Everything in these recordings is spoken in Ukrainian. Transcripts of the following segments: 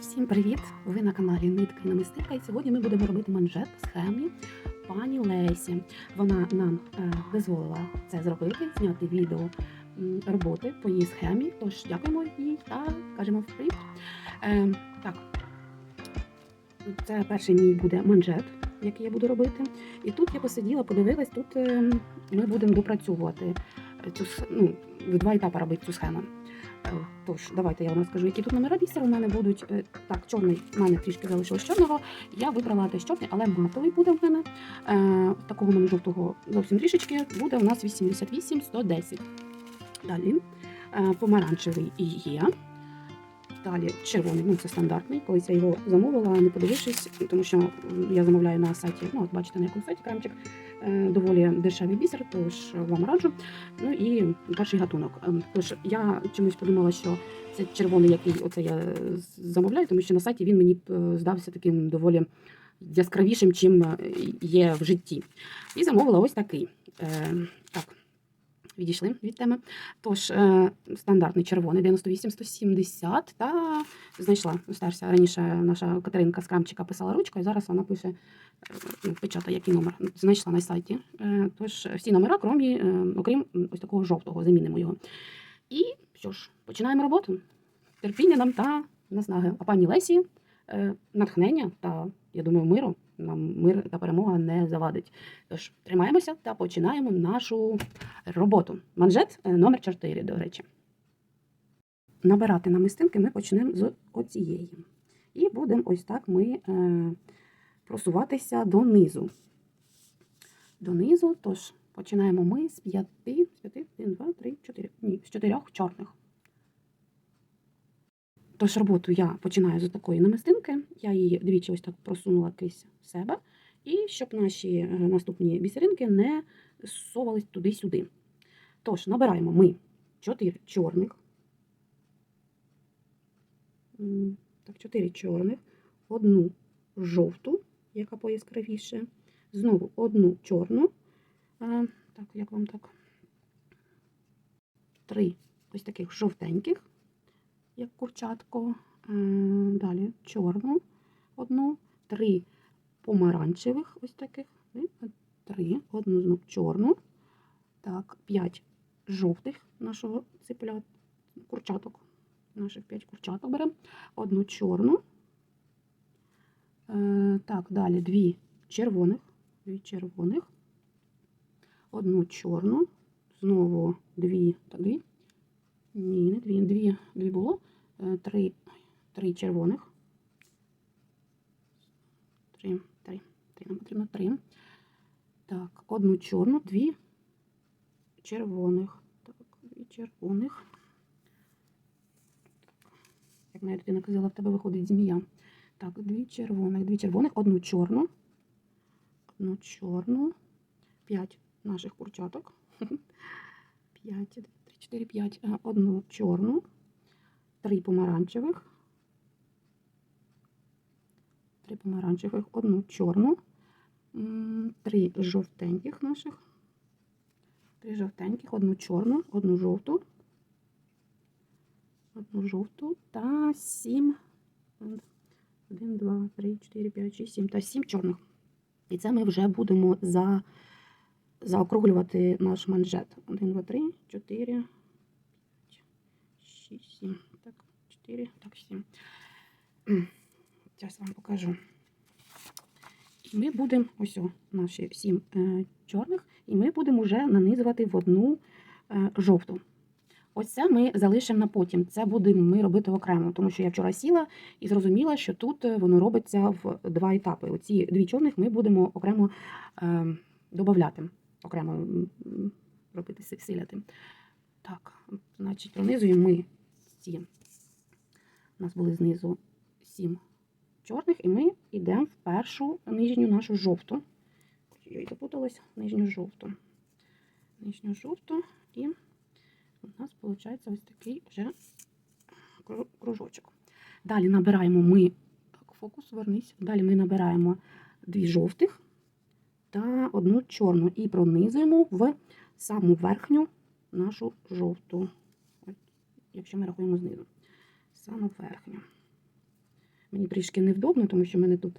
Всім привіт! Ви на каналі Нитка і Намистинка. І сьогодні ми будемо робити манжет по схемі пані Лесі. Вона нам е, дозволила це зробити, зняти відео роботи по її схемі. Тож дякуємо їй та кажемо привіт. Е, так, це перший мій буде манжет, який я буду робити. І тут я посиділа, подивилась, тут е, ми будемо допрацьовувати цю ну, два етапи робити цю схему. Е, Тож, давайте я вам розкажу, які тут номера бісеру у мене будуть. Е, Так, чорний в мене трішки залишилось чорного. Я вибрала теж чорний, але матовий буде в мене. Е, такого мене жовтого зовсім трішечки. Буде у нас 88 110. Далі помаранчевий є. Далі червоний, ну це стандартний. Колись я його замовила, не подивившись, тому що я замовляю на сайті. Ну, от бачите, на якому сайті крамчик доволі дешевий бісер, тож вам раджу. Ну і перший гатунок. Ем, Тож я чомусь подумала, що це червоний, який оце я замовляю, тому що на сайті він мені е, здався таким доволі яскравішим, чим е, є в житті. І замовила ось такий. Е, Так, відійшли від теми. Тож, е, стандартний червоний 98-170 та знайшла старся раніше наша Катеринка з крамчика писала ручкою, зараз вона пише е, ну, печатає, який номер. Знайшла на сайті. Е, Тож всі номера, крім, е, окрім ось такого жовтого, замінимо його. І що ж, починаємо роботу. Терпіння нам та наснаги. А пані Лесі натхнення та, я думаю, миру. Нам мир та перемога не завадить. Тож тримаємося та починаємо нашу роботу. Манжет е, номер 4, до речі. Набирати намистинки ми почнемо з оцієї. І будемо ось так ми е, просуватися донизу. Донизу, тож починаємо ми з п'яти, з п'яти, один, два, три, чотири. Ні, з чотирьох чорних. Тож роботу я починаю з такої намистинки. Я її двічі ось так просунула крізь себе. І щоб наші е, наступні бісеринки не совались туди-сюди. Тож, набираємо ми 4 чорних. Так, 4 чорних, одну жовту, яка пояскравіше, знову одну чорну. Е, Так, як вам так? Три ось таких жовтеньких, як курчатко. Далі чорну одну, три помаранчевих ось таких. Три, одну знов чорну. Так, п'ять жовтих нашого ципля курчаток. Наших п'ять курчаток беремо. Одну чорну. Е, так, далі дві червоних. Дві червоних. Одну чорну. Знову дві. Так, дві? Ні, не дві. Дві, дві було. Е, три, три червоних. Три, три. Три нам потрібно три. Так, одну чорну, дві червоних. Так, дві червоних. Як моя дитина казала, в тебе виходить змія. Так, дві червоних, дві червоних, одну чорну. Одну чорну. П'ять наших курчаток. П'ять, три, чотири, п'ять. Е, Одну чорну. Три помаранчевих. Три помаранчевих, одну чорну. Три жовтеньких наших. Три жовтеньких, одну чорну, одну жовту. Одну жовту та сім. Один, два, три, чотири, п'ять, шість, сім та сім чорних. І це ми вже будемо за, заокруглювати наш манжет. Один, два, три, чотири, 6, 7. Так, 4, так, 7. Зараз вам покажу. І ми будемо ось о, наші 7 е, э, чорних, і ми будемо вже нанизувати в одну э, е, жовту. Ось це ми залишимо на потім. Це будемо ми робити окремо, тому що я вчора сіла і зрозуміла, що тут е, воно робиться в два етапи. Оці дві чорних ми будемо окремо е, додати, окремо робити силяти. Так, значить, пронизуємо ми ці. У нас були знизу сім чорних, і ми йдемо в першу нижню нашу жовту. Ой, запуталась, нижню жовту. Нижню жовту, і у нас виходить ось такий вже кружочок. Далі набираємо ми, так, фокус, вернись. Далі ми набираємо дві жовтих та одну чорну і пронизуємо в саму верхню нашу жовту. Якщо ми рахуємо знизу. Саму верхню. Мені трішки невдобно, тому що в мене тут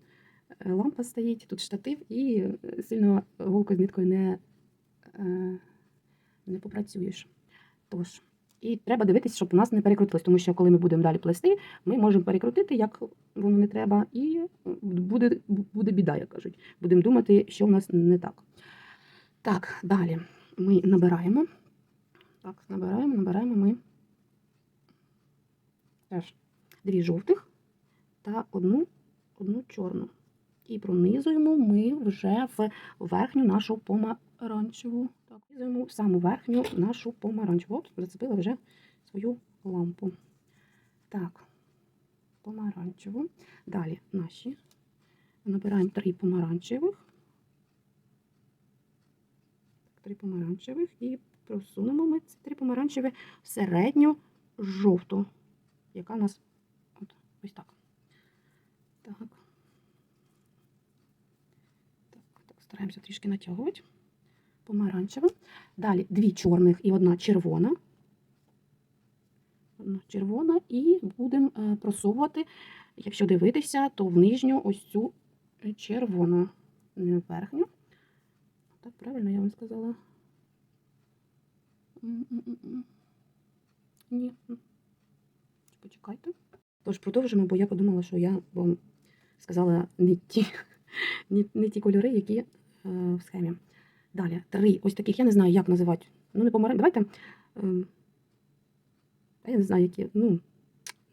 е, лампа стоїть, тут штатив, і е, сильно голкою з ниткою не, е, не попрацюєш. Тож, і треба дивитися, щоб у нас не перекрутилось, тому що коли ми будемо далі плести, ми можемо перекрутити, як воно не треба, і буде, буде біда, як кажуть. Будемо думати, що в нас не так. Так, далі ми набираємо. Так, набираємо, набираємо ми теж дві жовтих та одну, одну чорну. І пронизуємо ми вже в верхню нашу помаранчеву. Так, пронизуємо в саму верхню нашу помаранчеву. От, зацепила вже свою лампу. Так, помаранчеву. Далі наші. Набираємо три помаранчевих. Три помаранчевих і просунемо ми ці три помаранчеві в середню жовту, яка у нас от, ось так. Так. Так, так, стараємося трішки натягувати. Помаранчева. Далі дві чорних і одна червона. Одна червона, і будемо е, просовувати, якщо дивитися, то в нижню ось цю червону, не верхню. Так, правильно я вам сказала? Ні. Почекайте. Тож продовжимо, бо я подумала, що я вам сказала не ті, не, не ті кольори, які е, в схемі. Далі, три ось таких, я не знаю, як називати. Ну, не помаран... Давайте. Е, я не знаю, які. Ну,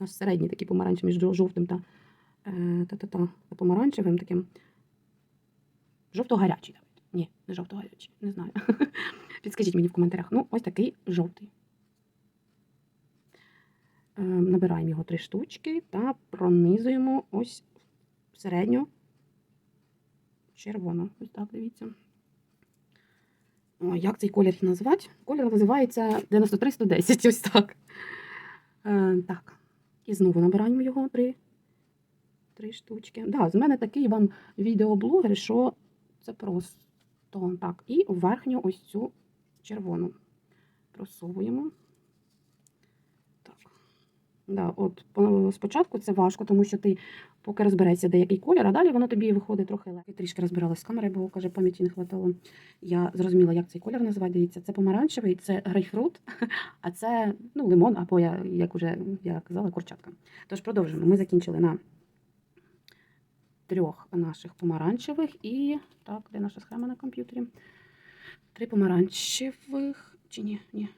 у нас середні такі помаранчеві між жовтим та, е, та, та, та, та помаранчевим таким. Жовто-гарячий. Ні, не жовто-гарячий, не знаю. Підскажіть мені в коментарях. Ну, ось такий жовтий. Е, Набираємо його три штучки та пронизуємо ось в середню червону. Ось так, дивіться. О, як цей колір назвати? Колір називається 93110, ось так. Е, так. І знову набираємо його три, три штучки. Да, з мене такий вам відеоблогер, що це просто так. І верхню ось цю червону просовуємо. Да, от спочатку це важко, тому що ти поки розберешся, де який колір, а далі воно тобі виходить трохи легше. Трішки розбиралась з камери, бо каже, пам'яті не хватало. Я зрозуміла, як цей колір називати. Дивіться, це помаранчевий, це грейпфрут, а це ну, лимон, або я, як уже я казала, курчатка. Тож продовжимо. Ми закінчили на трьох наших помаранчевих і. Так, де наша схема на комп'ютері? Три помаранчевих. Чи ні? Ні.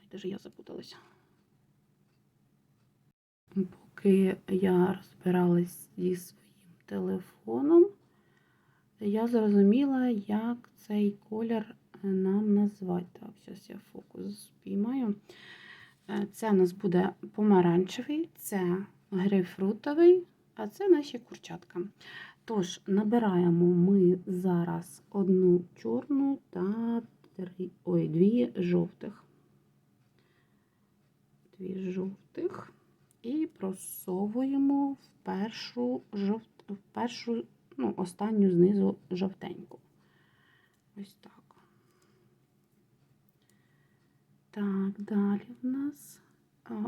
Ай, Даже я запуталася. Поки я розбиралась зі своїм телефоном, я зрозуміла, як цей колір нам назвати. Так, зараз я фокус спіймаю. Е, Це у нас буде помаранчевий, це грейпфрутовий, а це наші курчатка. Тож, набираємо ми зараз одну чорну та три, ой, дві жовтих. Дві жовтих. І просовуємо в першу жовт, в першу, ну, останню знизу жовтеньку. Ось так. Так, далі в нас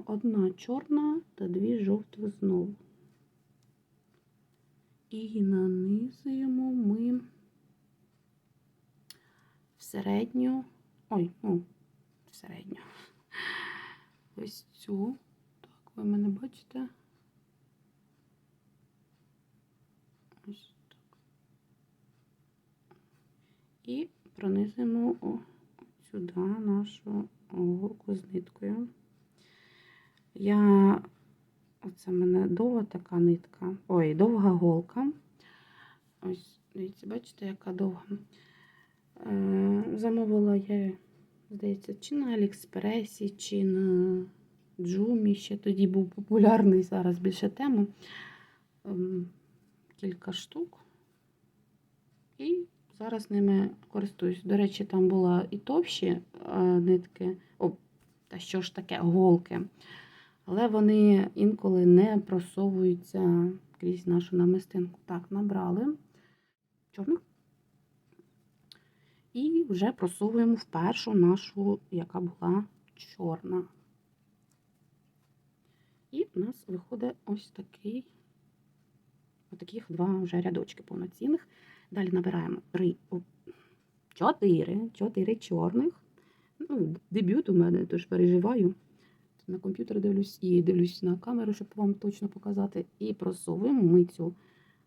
одна чорна та дві жовтих знову. І нанизуємо ми в середню, ой, ну, в середню. Ось цю. Ви мене бачите? Ось так. І пронизуємо о, сюди нашу голку з ниткою. Я Оце в мене довга така нитка. Ой, довга голка. Ось, дивіться, бачите, яка довга. Е, замовила я, здається, чи на Аліекспресі, чи на Джумі. Ще тоді був популярний зараз більше тема. Ем, кілька штук. І зараз ними користуюсь. До речі, там була і товщі е, нитки. О, та що ж таке, голки але вони інколи не просовуються крізь нашу намистинку. Так, набрали чорних. І вже просовуємо в першу нашу, яка була чорна. І в нас виходить ось такий, отаких два вже рядочки повноцінних. Далі набираємо три, о, чотири, чотири чорних. Ну, дебют у мене, тож переживаю. На комп'ютер дивлюсь і дивлюсь на камеру, щоб вам точно показати. І просовуємо ми цю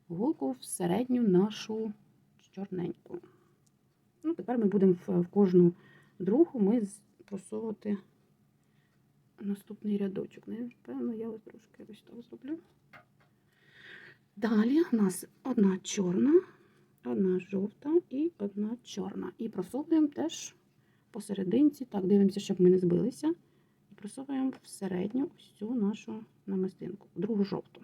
голку в середню нашу чорненьку. Ну, тепер ми будемо в, в кожну другу ми просовувати наступний рядочок. Напевно, я ось трошки ось так зроблю. Далі у нас одна чорна, одна жовта і одна чорна. І просовуємо теж посерединці. Так, дивимося, щоб ми не збилися. І просовуємо в середню ось нашу намистинку, другу жовту.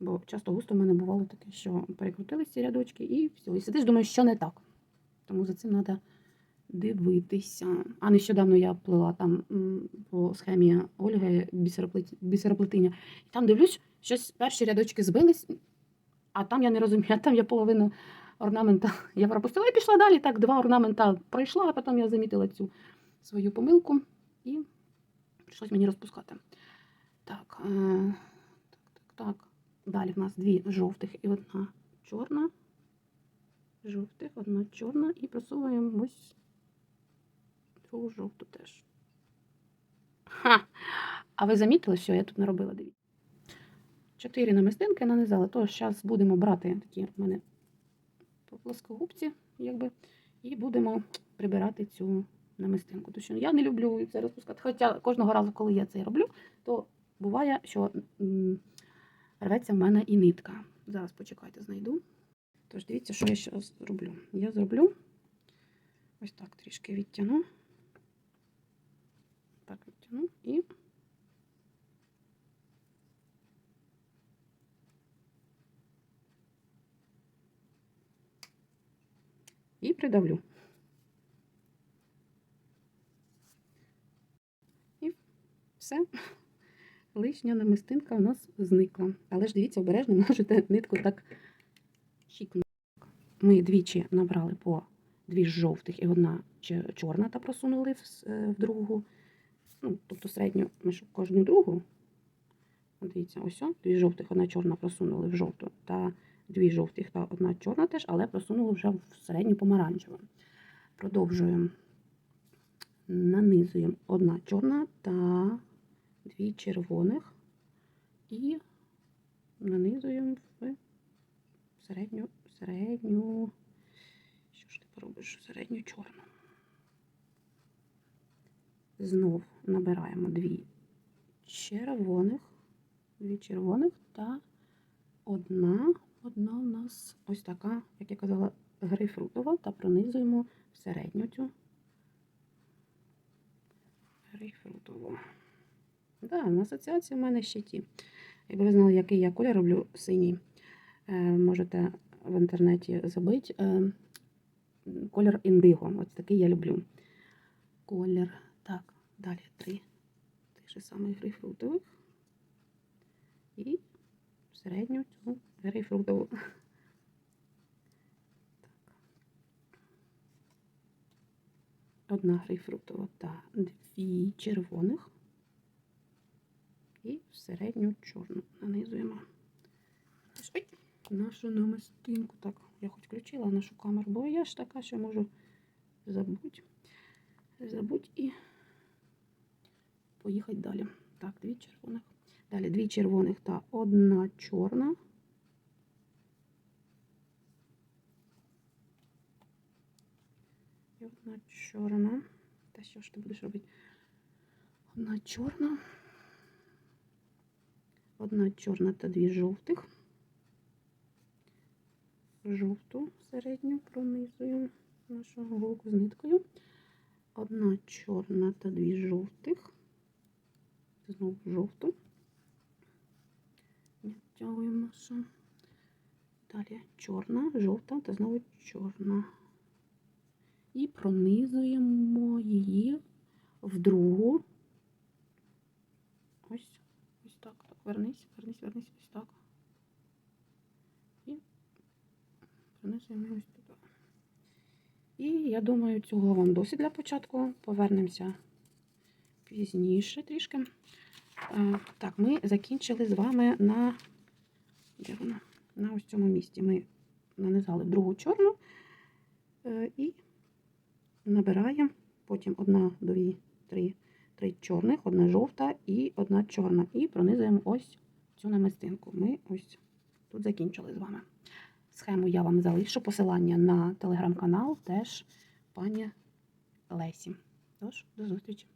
Бо часто густо в мене бувало таке, що перекрутились ці рядочки і все. І сидиш, думаєш, що не так. Тому за цим треба дивитися. А нещодавно я плела там по схемі Ольги бісероплет- бісероплетіння. І там дивлюсь, щось перші рядочки збились, а там я не розумію, там я половину орнамента я пропустила і пішла далі. Так, два орнамента пройшла, а потім я замітила цю свою помилку і прийшлось мені розпускати. Так, е, так, так, так. Далі в нас дві жовтих і одна чорна. Жовтих, одна чорна, і просовуємо ось другу жовту теж. Ха! А ви замітили, що я тут наробила? Дивіться. Чотири намистинки нанизала, то зараз будемо брати такі в мене плоскогубці, якби, і будемо прибирати цю намистинку. Тому я не люблю це розпускати. Хоча кожного разу, коли я це роблю, то буває, що рветься в мене і нитка. Зараз почекайте, знайду. Тож дивіться, що я зараз зроблю. Я зроблю ось так трішки відтягну. Так, відтягну і. І придавлю. І все. Лишня намистинка у нас зникла. Але ж дивіться, обережно можете нитку так чікнути. Ми двічі набрали по дві жовтих і одна чорна та просунули в, е, в другу. Ну, тобто середню ми кожну другу. Дивіться, ось о, дві жовтих, одна чорна просунули в жовту. Та дві жовтих та одна чорна теж, але просунули вже в середню помаранчеву. Продовжуємо. Нанизуємо одна чорна та дві червоних. І нанизуємо в середню, середню. Що ж ти поробиш? Середню чорну. Знов набираємо дві червоних, дві червоних та одна, одна у нас ось така, як я казала, грейпфрутова, та пронизуємо в середню цю грейпфрутову. Да, на асоціації в мене ще ті. Якби ви знали, який я колір роблю синій, е, можете в інтернеті забити. Е, колір індиго. Ось такий я люблю. Колір. Далі три тих же самих грейпфрутових. І середню цю грейпфрутову. Одна грейпфрутова та дві червоних. І середню чорну нанизуємо. Ой, нашу намистинку. Так, я хоч включила нашу камеру, бо я ж така, що можу забути. Забудь і поїхати далі. Так, дві червоних. Далі дві червоних та одна чорна. І одна чорна. Та що ж ти будеш робити? Одна чорна. Одна чорна та дві жовтих. Жовту середню пронизуємо нашу голку з ниткою. Одна чорна та дві жовтих. Знову жовту. Відтягуємо нашу. Далі чорна, жовта та знову чорна. І пронизуємо її в другу. Ось, ось так. так. Вернись, вернись, вернись, ось так. І пронизуємо ось туди. І я думаю, цього вам досить для початку. Повернемося пізніше трішки. Е, Так, ми закінчили з вами на, де вона? на ось цьому місці. Ми нанизали другу чорну е, і набираємо потім одна, дві, три, три чорних, одна жовта і одна чорна. І пронизуємо ось цю намистинку. Ми ось тут закінчили з вами. Схему я вам залишу. Посилання на телеграм-канал теж пані Лесі. Тож, до зустрічі!